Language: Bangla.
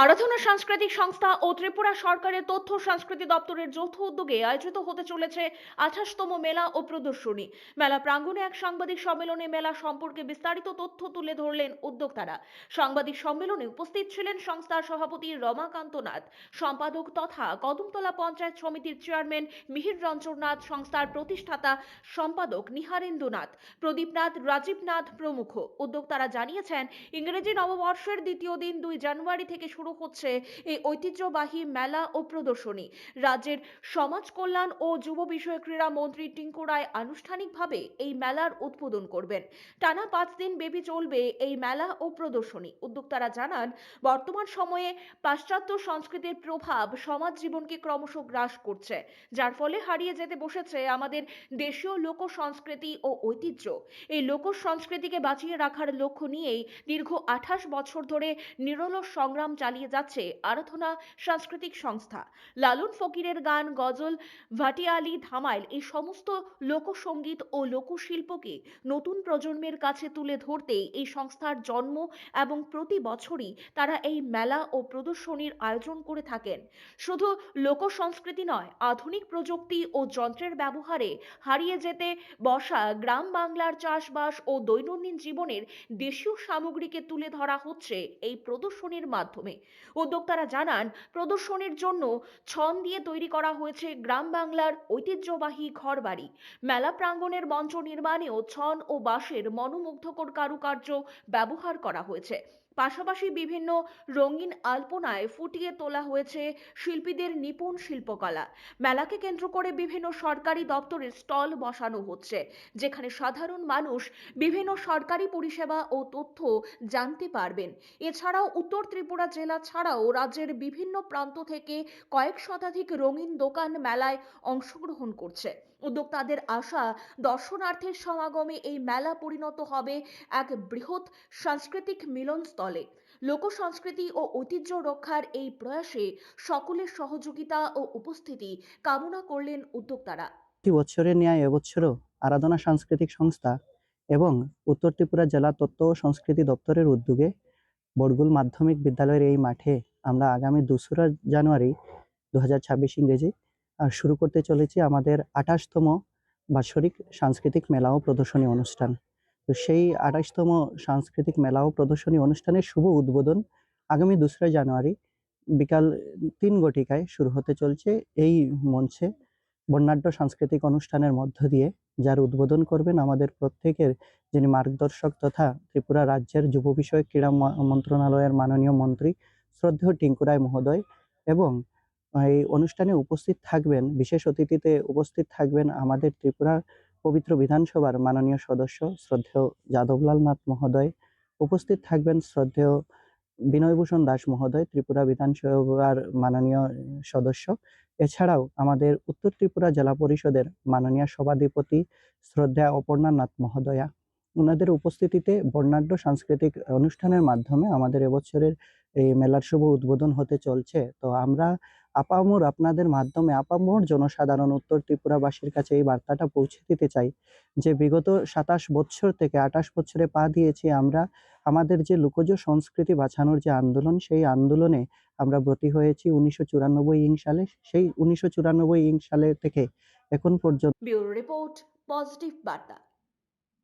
আরাধনা সাংস্কৃতিক সংস্থা ও ত্রিপুরা সরকারের তথ্য সংস্কৃতি দপ্তরের যৌথ উদ্যোগে আয়োজিত হতে চলেছে আঠাশতম মেলা ও প্রদর্শনী। মেলা প্রাঙ্গণে এক সাংবাদিক সম্মেলনে মেলা সম্পর্কে বিস্তারিত তথ্য তুলে ধরলেন উদ্যোক্তারা। সাংবাদিক সম্মেলনে উপস্থিত ছিলেন সংস্থার সভাপতি রমাকান্ত নাথ, সম্পাদক তথা কদমতলা পঞ্চায়েত সমিতির চেয়ারম্যান মিহির রঞ্জন নাথ, সংস্থার প্রতিষ্ঠাতা সম্পাদক নিহারেন্দু নাথ, প্রদীপ নাথ, রাজীব নাথ প্রমুখ। উদ্যোক্তারা জানিয়েছেন, ইংরেজি নববর্ষের দ্বিতীয় দিন দুই জানুয়ারি থেকে শুরু হচ্ছে এই ঐতিহ্যবাহী মেলা ও প্রদর্শনী। রাজ্যের সমাজ কল্যাণ ও যুব বিষয় ক্রীড়া মন্ত্রী টিঙ্কু রায় আনুষ্ঠানিকভাবে এই মেলার উদ্বোধন করবেন। টানা পাঁচ দিন ব্যাপী চলবে এই মেলা ও প্রদর্শনী। উদ্যোক্তারা জানান, বর্তমান সময়ে পাশ্চাত্য সংস্কৃতির প্রভাব সমাজ জীবনকে ক্রমশ গ্রাস করছে, যার ফলে হারিয়ে যেতে বসেছে আমাদের দেশীয় লোক সংস্কৃতি ও ঐতিহ্য। এই লোক সংস্কৃতিকে বাঁচিয়ে রাখার লক্ষ্য নিয়েই দীর্ঘ আঠাশ বছর ধরে নিরলস সংগ্রাম চালিয়ে যাচ্ছে আরাধনা সাংস্কৃতিক সংস্থা। লালন ফকিরের গান, গজল, ভাটিয়ালি, ধামাইল এই সমস্ত লোকসঙ্গীত ও লোকশিল্পকে নতুন প্রজন্মের কাছে তুলে ধরতেই এই সংস্থার জন্ম এবং প্রতি বছরই তারা এই মেলা ও প্রদর্শনীর আয়োজন করে থাকেন। শুধু লোক সংস্কৃতি নয়, আধুনিক প্রযুক্তি ও যন্ত্রের ব্যবহারে হারিয়ে যেতে বসা গ্রাম বাংলার চাষবাস ও দৈনন্দিন জীবনের দেশীয় সামগ্রীকে তুলে ধরা হচ্ছে এই প্রদর্শনীর মাধ্যমে। উদ্যোক্তারা জানান, প্রদর্শনীর জন্য ছন দিয়ে তৈরি করা হয়েছে গ্রাম বাংলার ঐতিহ্যবাহী ঘরবাড়ি। মেলা প্রাঙ্গণের মঞ্চ নির্মাণেও ছন ও বাঁশের মনোমুগ্ধকর কারুকার্য ব্যবহার করা হয়েছে। পাশাপাশি বিভিন্ন রঙিন আলপনায় ফুটিয়ে তোলা হয়েছে শিল্পীদের নিপুণ শিল্পকলা। মেলাকে কেন্দ্র করে বিভিন্ন সরকারি দপ্তরের স্টল বসানো হচ্ছে, যেখানে সাধারণ মানুষ বিভিন্ন সরকারি পরিষেবা ও তথ্য জানতে পারবেন। এছাড়াও উত্তর ত্রিপুরা জেলা ছাড়াও রাজ্যের বিভিন্ন প্রান্ত থেকে কয়েক শতাধিক রঙিন দোকান মেলায় অংশগ্রহণ করছে। উদ্যোক্তাদের আশা, দর্শনার্থীর সমাগমে এই মেলা পরিণত হবে এক বৃহৎ সাংস্কৃতিক মিলনস্থলে। লোক সংস্কৃতি ও ঐতিহ্য রক্ষার এই প্রয়াসে সকলের সহযোগিতা ও উপস্থিতি কামনা করলেন উদ্যোক্তারা। প্রতি বছরের ন্যায় এবছরও আরাধনা সাংস্কৃতিক সংস্থা এবং উত্তর ত্রিপুরা জেলা তত্ত্ব ও সংস্কৃতি দপ্তরের উদ্যোগে বড়গুল মাধ্যমিক বিদ্যালয়ের এই মাঠে আমরা আগামী দোসরা জানুয়ারি দু হাজার ছাব্বিশ ইংরেজি শুরু করতে চলেছি আমাদের আঠাশতম বাৎসরিক সাংস্কৃতিক মেলা ও প্রদর্শনী অনুষ্ঠান। তো সেই আঠাশতম সাংস্কৃতিক মেলা ও প্রদর্শনী অনুষ্ঠানের শুভ উদ্বোধন আগামী দোসরা জানুয়ারি বিকাল তিন ঘটিকায় শুরু হতে চলছে এই মঞ্চে বর্ণাঢ্য সাংস্কৃতিক অনুষ্ঠানের মধ্য দিয়ে, যার উদ্বোধন করবেন আমাদের প্রত্যেকের যিনি মার্গদর্শক তথা ত্রিপুরা রাজ্যের যুব বিষয়ক ক্রীড়া মন্ত্রণালয়ের মাননীয় মন্ত্রী শ্রদ্ধেয় টিঙ্কুরায় মহোদয় এবং এই অনুষ্ঠানে উপস্থিত থাকবেন, বিশেষ অতিথিতে উপস্থিত থাকবেন আমাদের ত্রিপুরা পবিত্র বিধানসভার মাননীয় সদস্য শ্রদ্ধেয় যাদবলাল নাথ মহোদয়, উপস্থিত থাকবেন শ্রদ্ধেয় বিনয়ভূষণ দাস মহোদয়, ত্রিপুরা বিধানসভার মাননীয় সদস্য। এছাড়াও আমাদের উত্তর ত্রিপুরা জেলা পরিষদের মাননীয় সভাধিপতি শ্রদ্ধা অপর্ণা নাথ মহোদয়া। ওনাদের উপস্থিতিতে বর্ণাঢ্য সাংস্কৃতিক অনুষ্ঠানের মাধ্যমে আমাদের এবছরের এই মেলার শুভ উদ্বোধন হতে চলছে। তো আমরা আপামর আপনাদের মাধ্যমে আপামর জনসাধারণ উত্তর ত্রিপুরাবাসীর কাছে এই বার্তাটা পৌঁছে দিতে চাই যে বিগত সাতাশ বছর থেকে আঠাশ বছরে পা দিয়েছি আমরা, আমাদের যে লোকজ সংস্কৃতি বাঁচানোর যে আন্দোলন, সেই আন্দোলনে আমরা ব্রতী হয়েছি উনিশশো চুরানব্বই ইং সালে, সেই উনিশশো চুরানব্বই ইং সালে থেকে এখন পর্যন্ত। রিপোর্ট, পজিটিভ বার্তা।